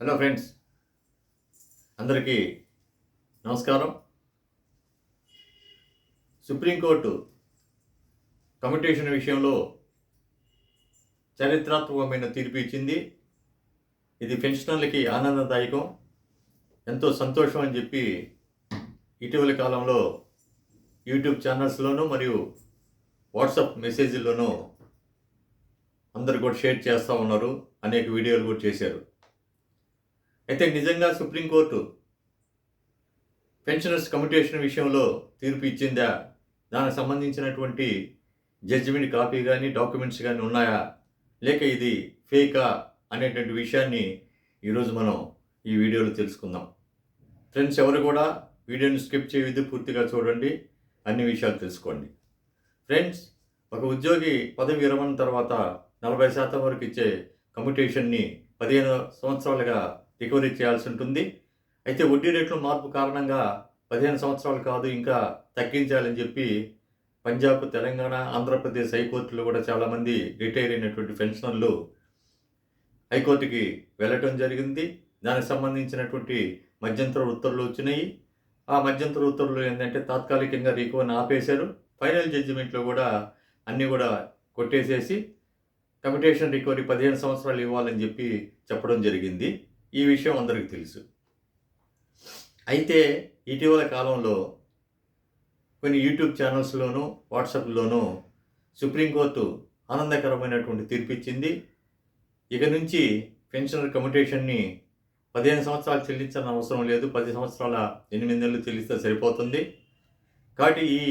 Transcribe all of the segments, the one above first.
Hello friends అందరికీ నమస్కారం. Supreme court commutation విషయంలో చరిత్రాత్మకమైన తీర్పు ఇచ్చింది. ఇది పెన్షనర్లకి ఆనందదాయకం ఎంతో సంతోషం అని చెప్పి ఇటీవల కాలంలో యూట్యూబ్ ఛానల్స్లోనూ మరియు వాట్సాప్ మెసేజ్ల్లోనూ అందరు కూడా షేర్ చేస్తూ ఉన్నారు. అనేక వీడియోలు కూడా చేశారు. అయితే నిజంగా సుప్రీంకోర్టు పెన్షనర్స్ కమ్యూటేషన్ విషయంలో తీర్పు ఇచ్చిందా? దానికి సంబంధించినటువంటి జడ్జిమెంట్ కాపీ కానీ డాక్యుమెంట్స్ కానీ ఉన్నాయా? లేక ఇది ఫేకా అనేటువంటి విషయాన్ని ఈరోజు మనం ఈ వీడియోలో తెలుసుకుందాం. ఫ్రెండ్స్ ఎవరు కూడా వీడియోని స్కిప్ చేయవద్దు పూర్తిగా చూడండి అన్ని విషయాలు తెలుసుకోండి. ఫ్రెండ్స్ ఒక ఉద్యోగి పదవి విరమణ తర్వాత నలభై శాతం వరకు ఇచ్చే కమ్యూటేషన్ని పదిహేను సంవత్సరాలుగా రికవరీ చేయాల్సి ఉంటుంది. అయితే వడ్డీ రేట్లు మార్పు కారణంగా పదిహేను సంవత్సరాలు కాదు ఇంకా తగ్గించాలని చెప్పి పంజాబ్ తెలంగాణ ఆంధ్రప్రదేశ్ హైకోర్టులో కూడా చాలామంది రిటైర్ అయినటువంటి పెన్షనర్లు హైకోర్టుకి వెళ్ళటం జరిగింది. దానికి సంబంధించినటువంటి మధ్యంతర ఉత్తర్వులు వచ్చినాయి. ఆ మధ్యంతర ఉత్తర్వులు ఏంటంటే తాత్కాలికంగా రికవరీని ఆపేశారు. ఫైనల్ జడ్జిమెంట్లో కూడా అన్నీ కూడా కొట్టేసేసి కమిటేషన్ రికవరీ పదిహేను సంవత్సరాలు ఇవ్వాలని చెప్పి చెప్పడం జరిగింది. ఈ విషయం అందరికీ తెలుసు. అయితే ఇటీవల కాలంలో కొన్ని యూట్యూబ్ ఛానల్స్లోనూ వాట్సాప్లోనూ సుప్రీంకోర్టు ఆనందకరమైనటువంటి తీర్పు ఇచ్చింది. ఇక నుంచి పెన్షనర్ కమ్యూటేషన్ని పదిహేను సంవత్సరాలు చెల్లించాల్సిన అవసరం లేదు. పది సంవత్సరాల ఎనిమిది నెలలు చెల్లిస్తే సరిపోతుంది. కాబట్టి ఈ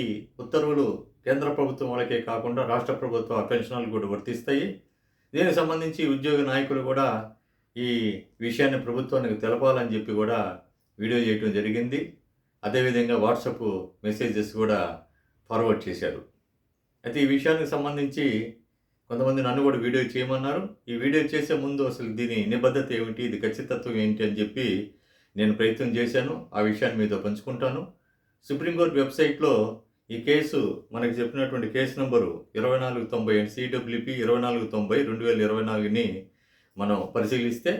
ఉత్తర్వులు కేంద్ర ప్రభుత్వం వాళ్ళకే కాకుండా రాష్ట్ర ప్రభుత్వ పెన్షనర్లు కూడా వర్తిస్తాయి. దీనికి సంబంధించి ఉద్యోగ నాయకులు కూడా ఈ విషయాన్ని ప్రభుత్వానికి తెలపాలని చెప్పి కూడా వీడియో చేయటం జరిగింది. అదేవిధంగా వాట్సాప్ మెసేజెస్ కూడా ఫార్వర్డ్ చేశారు. అయితే ఈ విషయానికి సంబంధించి కొంతమంది నన్ను కూడా వీడియో చేయమన్నారు. ఈ వీడియో చేసే ముందు అసలు దీని నిబద్ధత ఏమిటి? ఇది ఖచ్చితత్వం ఏంటి అని చెప్పి నేను ప్రయత్నం చేశాను. ఆ విషయాన్ని మీతో పంచుకుంటాను. సుప్రీంకోర్టు వెబ్సైట్లో ఈ కేసు మనకు చెప్పినటువంటి కేసు నంబరు ఇరవై నాలుగు తొంభై సిడబ్ల్యూపి ఇరవై నాలుగు తొంభై రెండు వేల ఇరవై నాలుగుని మనం పరిశీలిస్తే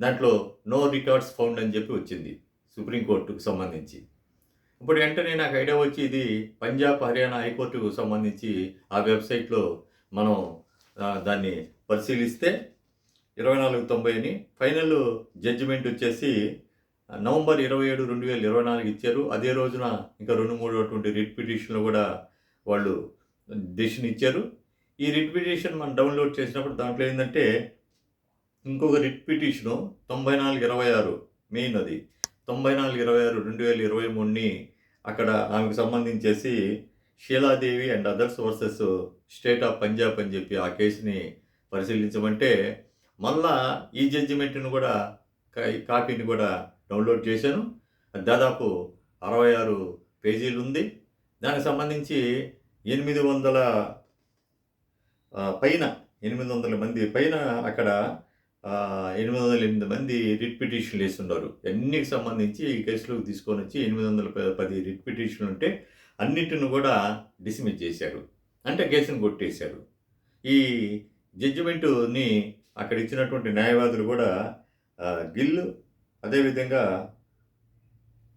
దాంట్లో నో రికార్డ్స్ ఫౌండ్ అని చెప్పి వచ్చింది సుప్రీంకోర్టుకు సంబంధించి. ఇప్పుడు వెంటనే నాకు ఐడియా వచ్చి ఇది పంజాబ్ హర్యానా హైకోర్టుకు సంబంధించి ఆ వెబ్సైట్లో మనం దాన్ని పరిశీలిస్తే ఇరవై నాలుగు తొంభై అని ఫైనల్ జడ్జిమెంట్ వచ్చేసి నవంబర్ ఇరవై ఏడు రెండు వేల ఇరవై నాలుగు ఇచ్చారు. అదే రోజున ఇంకా రెండు మూడు అటువంటి రిట్ పిటిషన్లు కూడా వాళ్ళు డెసిషన్ ఇచ్చారు. ఈ రిట్ పిటిషన్ మనం డౌన్లోడ్ చేసినప్పుడు దాంట్లో ఏంటంటే ఇంకొక రిట్ పిటిషను తొంభై నాలుగు ఇరవై ఆరు మెయిన్ అది. తొంభై నాలుగు ఇరవై ఆరు రెండు వేల ఇరవై మూడుని అక్కడ ఆమెకు సంబంధించేసి Sheeladevi and others versus state of Punjab అని చెప్పి ఆ కేసుని పరిశీలించమంటే మళ్ళా ఈ జడ్జిమెంట్ని కూడా కాపీని కూడా డౌన్లోడ్ చేశాను. దాదాపు అరవై ఆరు పేజీలు ఉంది దానికి సంబంధించి ఎనిమిది వందల పైన ఎనిమిది వందల మంది పైన అక్కడ ఎనిమిది వందల ఎనిమిది మంది రిట్ పిటిషన్లు వేస్తున్నారు ఎన్నికి సంబంధించి ఈ కేసులోకి తీసుకొని వచ్చి ఎనిమిది వందల పది రిట్ పిటిషన్లు ఉంటే అన్నిటిని కూడా డిస్మిస్ చేశారు. అంటే కేసును కొట్టేశారు. ఈ జడ్జిమెంటుని అక్కడ ఇచ్చినటువంటి న్యాయవాదులు కూడా గిల్ గిల్లు అదేవిధంగా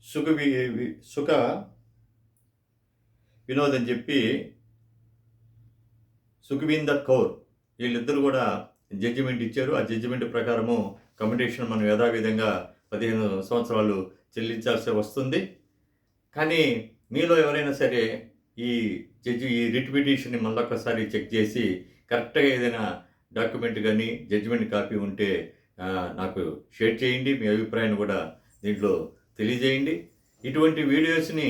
సుఖ వి- సుఖ వినోద్ అని చెప్పి సుఖవీందర్ కౌర్ వీళ్ళిద్దరు కూడా జడ్జిమెంట్ ఇచ్చారు. ఆ జడ్జిమెంట్ ప్రకారము కమ్యూటేషన్ మనం యథావిధంగా పదిహేను సంవత్సరాలు చెల్లించాల్సి వస్తుంది. కానీ మీలో ఎవరైనా సరే ఈ జడ్జి ఈ రిట్ పిటిషన్ని మళ్ళొక్కసారి చెక్ చేసి కరెక్ట్గా ఏదైనా డాక్యుమెంట్ కానీ జడ్జిమెంట్ కాపీ ఉంటే నాకు షేర్ చేయండి. మీ అభిప్రాయాన్ని కూడా దీంట్లో తెలియజేయండి. ఇటువంటి వీడియోస్ని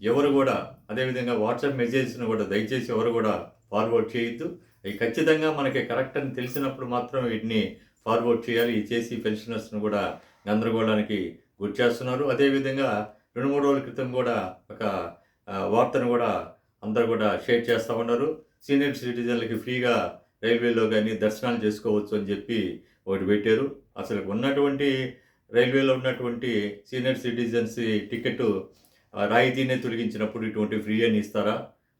ఎవరు కూడా అదేవిధంగా వాట్సాప్ మెసేజ్ని కూడా దయచేసి ఎవరు కూడా ఫార్వర్డ్ చేయొద్దు. అవి ఖచ్చితంగా మనకి కరెక్ట్ అని తెలిసినప్పుడు మాత్రం వీటిని ఫార్వర్డ్ చేయాలి. ఈ చేసి పెన్షనర్స్ను కూడా గందరగోళానికి గురి చేస్తున్నారు. అదేవిధంగా రెండు మూడు రోజుల క్రితం కూడా ఒక వార్తను కూడా అందరు కూడా షేర్ చేస్తూ ఉన్నారు. సీనియర్ సిటిజన్లకి ఫ్రీగా రైల్వేలో కానీ దర్శనాలు చేసుకోవచ్చు అని చెప్పి ఒకటి పెట్టారు. అసలు ఉన్నటువంటి రైల్వేలో ఉన్నటువంటి సీనియర్ సిటిజన్స్ టికెట్ రాయితీనే తొలగించినప్పుడు ఇటువంటి ఫ్రీ అని ఇస్తారా?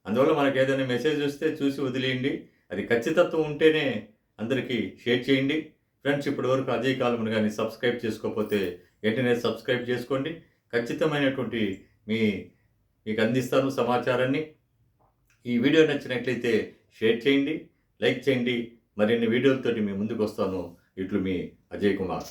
అందువల్ల మనకి ఏదైనా మెసేజ్ వస్తే చూసి వదిలేయండి. అది ఖచ్చితత్వం ఉంటేనే అందరికీ షేర్ చేయండి. ఫ్రెండ్స్ ఇప్పటివరకు అజయ్ కాలమును కానీ సబ్స్క్రైబ్ చేసుకోకపోతే వెంటనే సబ్స్క్రైబ్ చేసుకోండి. ఖచ్చితమైనటువంటి మీ మీకు అందిస్తాను సమాచారాన్ని. ఈ వీడియో నచ్చినట్లయితే షేర్ చేయండి లైక్ చేయండి. మరిన్ని వీడియోలతోటి మీ ముందుకు వస్తాను ఇట్లు మీ అజయ్ కుమార్.